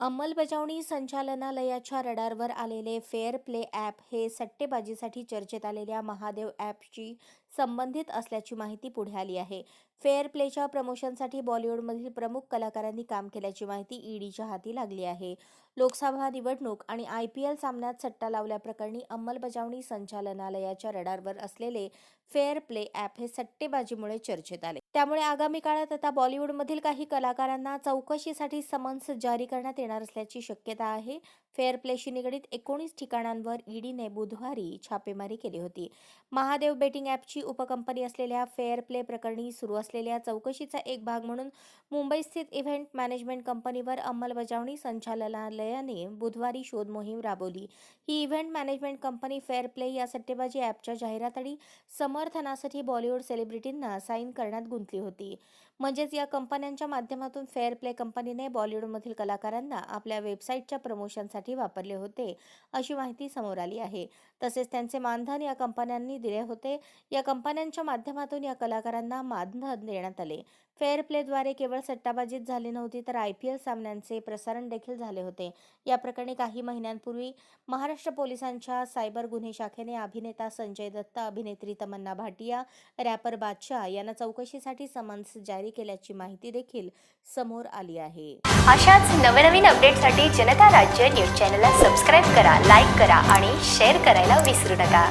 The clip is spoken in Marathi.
अंमलबजावणी संचालनालयाच्या रडारवर आलेले फेअर प्ले ॲप हे सट्टेबाजीसाठी चर्चेत आलेल्या महादेव ॲपशी संबंधित असल्याची माहिती पुढे आली आहे. फेअर प्लेच्या प्रमोशनसाठी बॉलिवूडमधील प्रमुख कलाकारांनी काम केल्याची माहिती ईडीच्या हाती लागली आहे. लोकसभा निवडणूक आणि आय पी एल सामन्यात सट्टा लावल्याप्रकरणी अंमलबजावणी संचालनालयाच्या रडारवर असलेले फेअर प्ले ॲप हे सट्टेबाजीमुळे चर्चेत आले. त्यामुळे आगामी काळात आता बॉलिवूडमधील काही कलाकारांना चौकशीसाठी समन्स जारी करण्यात येणार असल्याची शक्यता आहे. फेअर प्लेशी निगडीत एकोणीस ठिकाणांवर ईडीने बुधवारी छापेमारी केली होती. महादेव बेटिंग ॲपची उपकंपनी असलेल्या फेअर प्ले प्रकरणी सुरू असलेल्या चौकशीचा एक भाग म्हणून मुंबईस्थित इव्हेंट मॅनेजमेंट कंपनीवर अंमलबजावणी संचालनालय संचालनालयाने बुधवारी शोध मोहीम राबवली. ही event management company Fair Play या सट्टेबाजी ॲपच्या जाहिरात आणि समर्थनासाठी बॉलिवूड सेलिब्रिटींना साईन करण्यात गुंतली होती. म्हणजेच या कंपन्यांच्या माध्यमातून फेअर प्ले कंपनीने बॉलिवूडमधील कलाकारांना आपल्या वेबसाईटच्या प्रमोशनसाठी वापरले होते अशी माहिती समोर आली आहे. तसेच त्यांचे मानधन या कंपन्यांनी दिले होते. या कंपन्यांच्या माध्यमातून या कलाकारांना मानधन देण्यात आले. फेअर प्लेद्वारे केवळ सट्टाबाजीच झाली नव्हती तर आय पी एल सामन्यांचे प्रसारण देखील झाले होते. या प्रकरणी काही महिन्यांपूर्वी महाराष्ट्र पोलिसांच्या सायबर गुन्हे शाखेने अभिनेता संजय दत्त अभिनेत्री तमन्ना भाटिया रॅपर बादशाह यांना चौकशीसाठी समन्स जारी केल्याची माहिती देखील समोर आली आहे. अशाच नवनवीन अपडेटसाठी जनता राज्य न्यूज चॅनलला सबस्क्राईब करा लाईक करा आणि शेअर करायला विसरू नका.